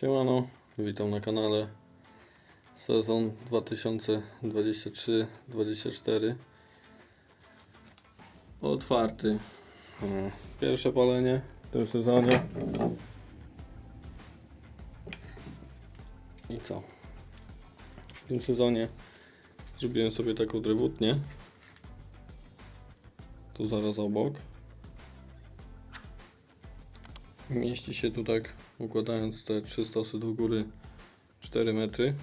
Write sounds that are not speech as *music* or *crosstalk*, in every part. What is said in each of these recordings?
Siemano, witam na kanale. Sezon 2023-24 otwarty. Pierwsze palenie w tym sezonie. I co? W tym sezonie zrobiłem sobie taką drewutnię. Tu zaraz obok. Mieści się tu tak, układając te trzy stosy do góry 4 metry.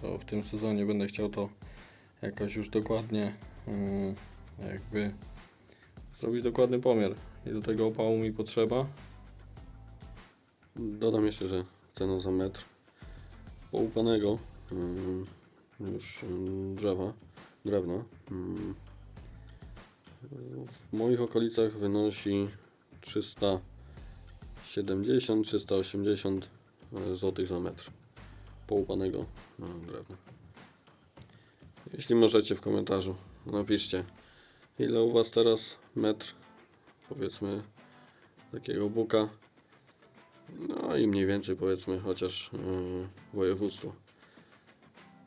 To w tym sezonie będę chciał to jakoś już dokładnie mm, jakby zrobić dokładny pomiar. I do tego opału mi potrzeba. Dodam jeszcze, że cena za metr połupanego mm, już mm, drzewa, drewna w moich okolicach wynosi 300 70-380 zł za metr połupanego e, drewna. Jeśli możecie w komentarzu napiszcie ile u Was teraz metr powiedzmy takiego buka no i mniej więcej powiedzmy chociaż yy, województwo.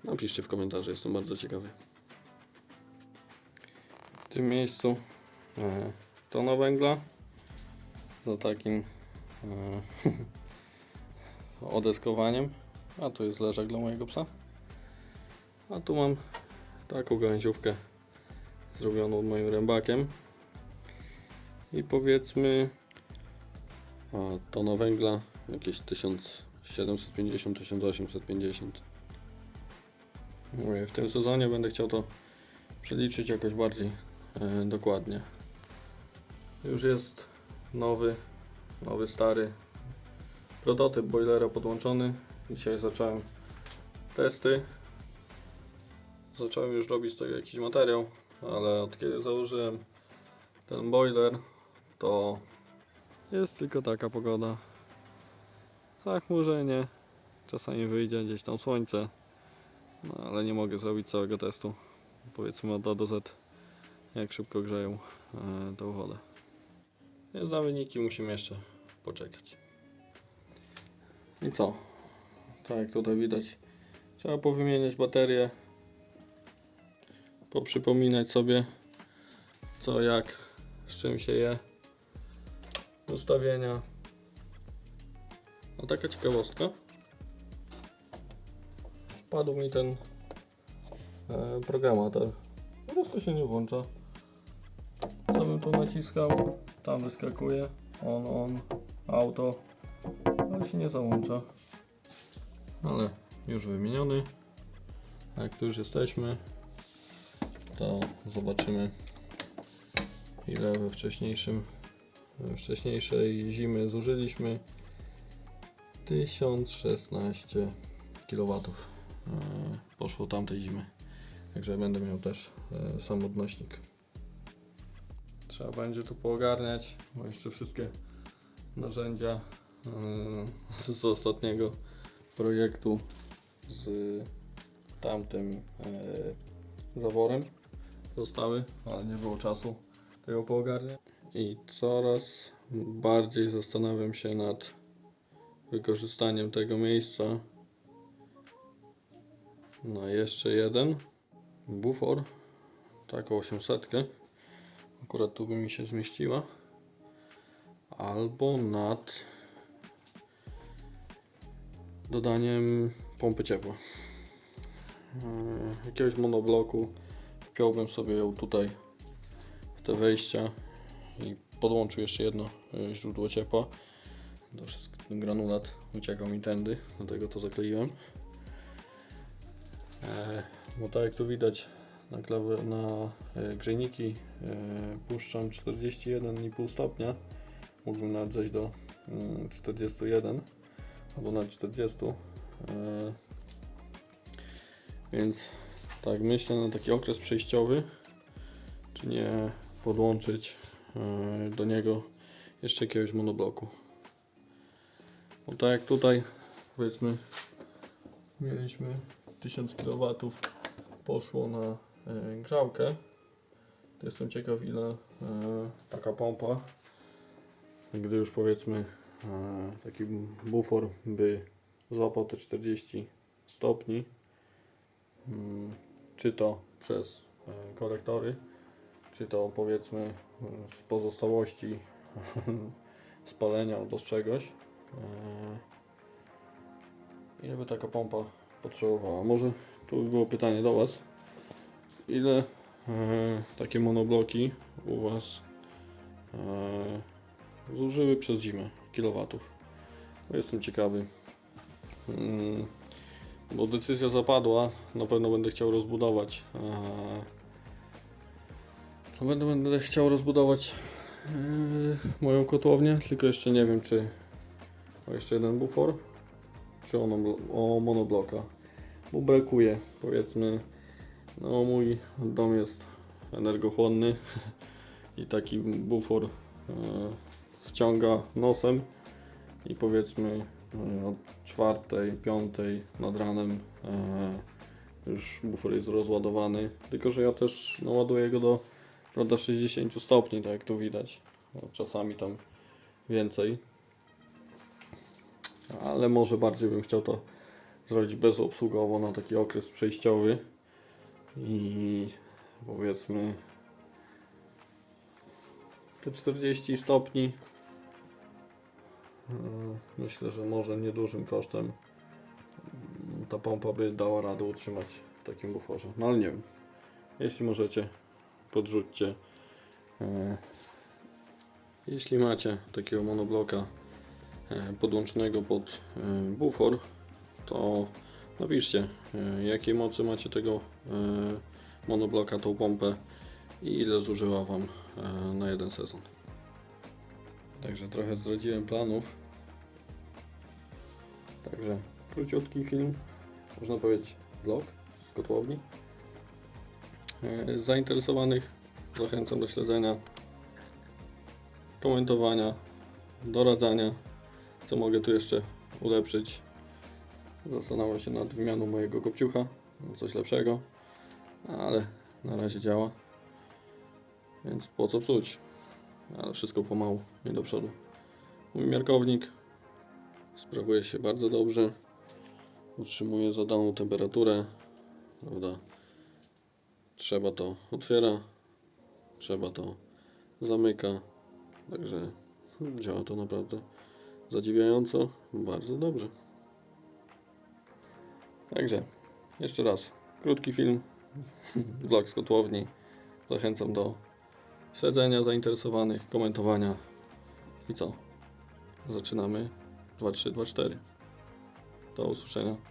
Napiszcie w komentarzu, jestem bardzo ciekawy. W tym miejscu e, tona węgla za takim e, *laughs* odeskowaniem. A tu jest leżak dla mojego psa. A tu mam taką gałęziówkę zrobioną moim rębakiem. I powiedzmy tona węgla jakieś 1750-1850. Mówię, W tym sezonie będę chciał to przeliczyć jakoś bardziej e, dokładnie. Już jest nowy nowy, stary prototyp boilera podłączony. Dzisiaj zacząłem testy. Zacząłem już robić z tego jakiś materiał, ale od kiedy założyłem ten boiler, to jest tylko taka pogoda. Zachmurzenie, czasami wyjdzie gdzieś tam słońce, no ale nie mogę zrobić całego testu. Powiedzmy od A do Z, jak szybko grzeją e, tą wodę. Więc na wyniki musimy jeszcze poczekać. I co? Tak jak tutaj widać, trzeba powymieniać baterie, poprzypominać sobie co, jak, z czym się je, ustawienia. A taka ciekawostka. Wpadł mi ten e, programator. Po prostu się nie włącza. Co bym tu naciskał? Tam wyskakuje. On, on, auto. Ale się nie załącza. Ale już wymieniony. Jak tu już jesteśmy, to zobaczymy ile we wcześniejszym we wcześniejszej zimy zużyliśmy 1016 kW e, poszło tamtej zimy także będę miał też e, sam odnośnik trzeba będzie tu poogarniać bo jeszcze wszystkie narzędzia e, *laughs* z ostatniego projektu z tamtym e, zaworem zostały, ale nie było czasu tego poogarniać. I coraz bardziej zastanawiam się nad wykorzystaniem tego miejsca na jeszcze jeden bufor, taką 800. Akurat tu by mi się zmieściła. Albo nad dodaniem pompy ciepła. Yy, Jakiegoś monobloku wpiąłbym sobie ją tutaj w te wejścia i podłączył jeszcze jedno yy, źródło ciepła. To wszystko, ten granulat uciekał mi tędy, dlatego to zakleiłem. E, bo tak jak tu widać na, klawy, na e, grzejniki e, puszczam 41,5 stopnia. Mógłbym nawet zejść do mm, 41 albo nawet 40. E, więc tak myślę na taki okres przejściowy, czy nie podłączyć do niego jeszcze jakiegoś monobloku. Bo tak jak tutaj powiedzmy mieliśmy 1000 kW poszło na grzałkę. To jestem ciekaw ile e, taka pompa, gdy już powiedzmy e, taki bufor by złapał te 40 stopni, mm, czy to przez e, korektory, czy to powiedzmy e, z pozostałości *laughs* spalenia albo z czegoś. E, Ile by taka pompa potrzebowała? Może tu było pytanie do Was. Ile e, takie monobloki u Was e, zużyły przez zimę kilowatów? Bo Jestem ciekawy. Mm, bo decyzja zapadła, na pewno będę chciał rozbudować. e, pewno będę chciał rozbudować e, moją kotłownię, tylko jeszcze nie wiem, czy o jeszcze jeden bufor, czy o, o monobloka. Bo brakuje, powiedzmy, no mój dom jest energochłonny i taki bufor e, wciąga nosem i powiedzmy e, od czwartej, piątej nad ranem e, już bufor jest rozładowany. Tylko, że ja też naładuję go do prawda, 60 stopni, tak jak tu widać. No, czasami tam więcej. Ale może bardziej bym chciał to zrobić bezobsługowo na taki okres przejściowy. I powiedzmy te 40 stopni Yy, Myślę, że może niedużym kosztem ta pompa by dała radę utrzymać w takim buforze. No ale nie wiem. Jeśli możecie, podrzućcie. E, Jeśli macie takiego monobloka e, podłączonego pod e, bufor, to napiszcie, e, jakiej mocy macie tego e, monobloka, tą pompę i ile zużyła Wam e, na jeden sezon. Także trochę zdradziłem planów. Także króciutki film, można powiedzieć vlog z kotłowni. Zainteresowanych zachęcam do śledzenia, komentowania, doradzania, co mogę tu jeszcze ulepszyć. Zastanawiam się nad wymianą mojego kopciucha, coś lepszego, ale na razie działa, więc po co psuć ale wszystko pomału i do przodu. Mój miarkownik sprawuje się bardzo dobrze. Utrzymuje zadaną temperaturę. Prawda? Trzeba to otwiera, trzeba to zamyka. Także działa to naprawdę zadziwiająco, bardzo dobrze. Także jeszcze raz krótki film, *laughs* vlog z kotłowni. Zachęcam do śledzenia zainteresowanych, komentowania. I co? Zaczynamy 2, 3, 2, 4. Do usłyszenia.